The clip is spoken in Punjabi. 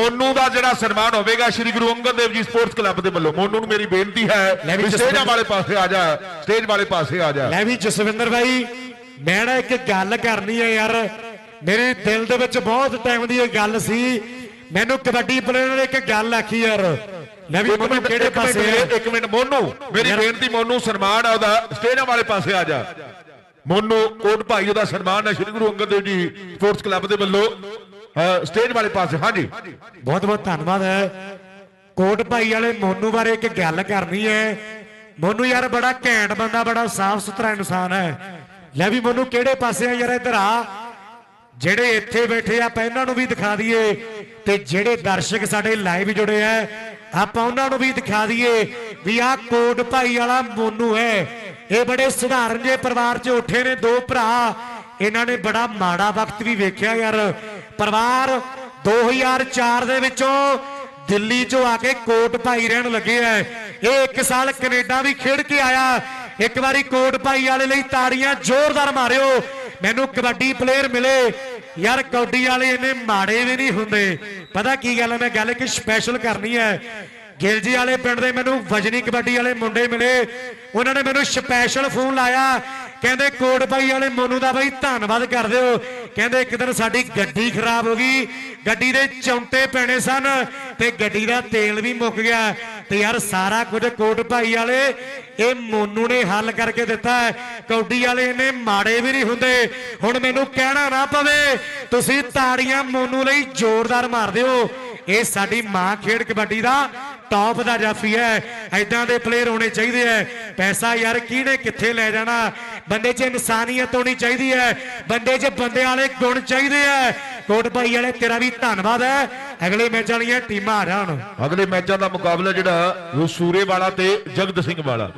ਮੋਨੂ ਦਾ ਜਿਹੜਾ ਸਨਮਾਨ ਹੋਵੇਗਾ ਸ੍ਰੀ ਗੁਰੂ ਅੰਗਦ ਦੇਵ ਜੀ ਸਪੋਰਟਸ ਕਲੱਬ ਦੇ ਵੱਲੋਂ। ਮੋਨੂ ਨੂੰ ਮੇਰੀ ਬੇਨਤੀ ਹੈ ਵੀ ਸਟੇਜਾਂ ਵਾਲੇ ਪਾਸੇ ਆ ਜਾ ਸਟੇਜ ਵਾਲੇ ਪਾਸੇ ਆ ਜਾ। ਲੈ ਵੀ ਜਸਵਿੰਦਰ ਭਾਈ ਮੈਂ ਨਾ ਇੱਕ ਗੱਲ ਕਰਨੀ ਹੈ ਯਾਰ। ਮੇਰੇ ਦਿਲ ਦੇ ਵਿੱਚ ਬਹੁਤ ਟਾਈਮ ਦੀ ਇਹ ਗੱਲ ਸੀ। ਮੈਨੂੰ ਕਬੱਡੀ ਪਲੇਅਰ ਨੇ ਇੱਕ ਗੱਲ ਆਖੀ ਯਾਰ। ਲੈ ਵੀ ਮੈਨੂੰ ਕਿਹੜੇ ਪਾਸੇ ਇੱਕ ਮਿੰਟ ਮੋਨੂ ਮੇਰੀ ਬੇਨਤੀ ਮੋਨੂ ਸਨਮਾਨ ਆ ਉਹਦਾ ਸਟੇਜਾਂ ਵਾਲੇ ਪਾਸੇ ਆ ਜਾ। ਮੋਨੂ ਕੋਟ ਭਾਈ ਉਹਦਾ ਸਨਮਾਨ ਹੈ ਸ੍ਰੀ ਗੁਰੂ ਅੰਗਦ ਦੇਵ ਜੀ ਸਪੋਰਟਸ ਕਲੱਬ ਦੇ ਵੱਲੋਂ। ਸਟੇਜ ਵਾਲੇ ਪਾਸੇ, ਹਾਂਜੀ। ਬਹੁਤ ਬਹੁਤ ਧੰਨਵਾਦ ਹੈ। ਕੋਟ ਭਾਈ ਵਾਲੇ, ਮੋਨੂ ਬਾਰੇ ਇੱਕ ਗੱਲ ਕਰਨੀ ਹੈ। ਮੋਨੂ ਯਾਰ ਬੜਾ ਘੈਂਟ ਬੰਦਾ, ਬੜਾ ਸਾਫ਼ ਸੁਥਰਾ ਇਨਸਾਨ ਹੈ। ਲੈ ਵੀ ਮੋਨੂ, ਕਿਹੜੇ ਪਾਸੇ ਆ ਯਾਰ ਇੱਧਰ ਆ? ਜਿਹੜੇ ਇੱਥੇ ਬੈਠੇ ਆਪਾਂ ਇਹਨਾਂ ਨੂੰ ਵੀ ਦਿਖਾ ਦਈਏ। ਤੇ ਜਿਹੜੇ ਦਰਸ਼ਕ ਸਾਡੇ ਲਾਈਵ ਜੁੜੇ ਆ, ਆਪਾਂ ਉਹਨਾਂ ਨੂੰ ਵੀ ਦਿਖਾ ਦਈਏ ਵੀ ਆਹ ਕੋਟ ਭਾਈ ਵਾਲਾ ਮੋਨੂ ਹੈ। ਇਹ ਬੜੇ ਸਧਾਰਨ ਜਿਹੇ ਪਰਿਵਾਰ 'ਚ ਉੱਠੇ ਨੇ ਦੋ ਭਰਾ। ਇਹਨਾਂ ਨੇ ਬੜਾ ਮਾੜਾ ਵਕਤ ਵੀ ਵੇਖਿਆ ਯਾਰ। ਪਰਿਵਾਰ 2004 ਦੇ ਵਿੱਚੋਂ ਦਿੱਲੀ 'ਚੋਂ ਆ ਕੇ ਕੋਟ ਭਾਈ ਰਹਿਣ ਲੱਗੇ ਐ। ਇਹ ਇੱਕ ਸਾਲ ਕੈਨੇਡਾ ਵੀ ਖੇਡ ਕੇ ਆਇਆ। ਇੱਕ ਵਾਰੀ ਕੋਟ ਭਾਈ ਵਾਲੇ ਲਈ ਤਾੜੀਆਂ ਜ਼ੋਰਦਾਰ ਮਾਰਿਓ। ਮੈਨੂੰ ਕਬੱਡੀ ਪਲੇਅਰ ਮਿਲੇ। ਯਾਰ ਕਬੱਡੀ ਵਾਲੇ ਇਹਨੇ ਮਾੜੇ ਵੀ ਨਹੀਂ ਹੁੰਦੇ। ਪਤਾ ਕੀ ਗੱਲ ਹੈ ਮੈਂ ਗੱਲ ਕਿ ਸਪੈਸ਼ਲ ਕਰਨੀ ਹੈ ਗਿਲਜੀ ਵਾਲੇ ਪਿੰਡ ਦੇ ਮੈਨੂੰ ਵਜਨੀ ਕਬੱਡੀ ਵਾਲੇ ਮੁੰਡੇ ਮਿਲੇ। ਉਹਨਾਂ ਨੇ ਮੈਨੂੰ ਸਪੈਸ਼ਲ ਫੋਨ ਲਾਇਆ। ਕਹਿੰਦੇ ਕੋਟ ਭਾਈ ਵਾਲੇ ਮੋਨੂ ਦਾ ਬਾਈ ਧੰਨਵਾਦ ਕਰ ਦਿਓ ਕਹਿੰਦੇ ਇੱਕ ਦਿਨ ਸਾਡੀ ਗੱਡੀ ਖਰਾਬ ਹੋ ਗਈ, ਗੱਡੀ ਦੇ ਚੌਂਟੇ ਪੈਣੇ ਸਨ ਤੇ ਗੱਡੀ ਦਾ ਤੇਲ ਵੀ ਮੁੱਕ ਗਿਆ। ਤੇ ਯਾਰ ਸਾਰਾ ਕੁਝ ਕੋਟ ਭਾਈ ਵਾਲੇ, ਇਹ ਮੋਨੂ ਨੇ ਹੱਲ ਕਰਕੇ ਦਿੱਤਾ ਕੌਡੀ ਵਾਲੇ ਇਹਨੇ ਮਾੜੇ ਵੀ ਨਹੀਂ ਹੁੰਦੇ। ਹੁਣ ਮੈਨੂੰ ਕਹਿਣਾ ਨਾ ਪਵੇ, ਤੁਸੀਂ ਤਾੜੀਆਂ ਮੋਨੂ ਲਈ ਜ਼ੋਰਦਾਰ ਮਾਰ ਦਿਓ ਇਹ ਸਾਡੀ ਮਾਂ ਖੇਡ ਕਬੱਡੀ ਦਾ ਟੌਪ ਦਾ ਜਾਫੀ ਹੈ। ਐਦਾਂ ਦੇ ਪਲੇਅਰ ਹੋਣੇ ਚਾਹੀਦੇ ਐ ਪੈਸਾ ਯਾਰ ਕਿਹਨੇ ਕਿੱਥੇ ਲੈ ਜਾਣਾ? ਬੰਦੇ 'ਚ ਇਨਸਾਨੀਅਤ ਹੋਣੀ ਚਾਹੀਦੀ ਹੈ। ਬੰਦੇ 'ਚ ਬੰਦੇ ਵਾਲੇ ਗੁਣ ਚਾਹੀਦੇ ਐ ਕੋਟ ਭਾਈ ਵਾਲੇ, ਤੇਰਾ ਵੀ ਧੰਨਵਾਦ ਹੈ। ਅਗਲੇ ਮੈਚ ਵਾਲੀਆਂ ਟੀਮਾਂ ਆ ਜਾਣ ਅਗਲੇ ਮੈਚਾਂ ਦਾ ਮੁਕਾਬਲਾ ਜਿਹੜਾ ਉਹ ਸੂਰੇ ਵਾਲਾ ਤੇ ਜਗਤ ਸਿੰਘ ਵਾਲਾ।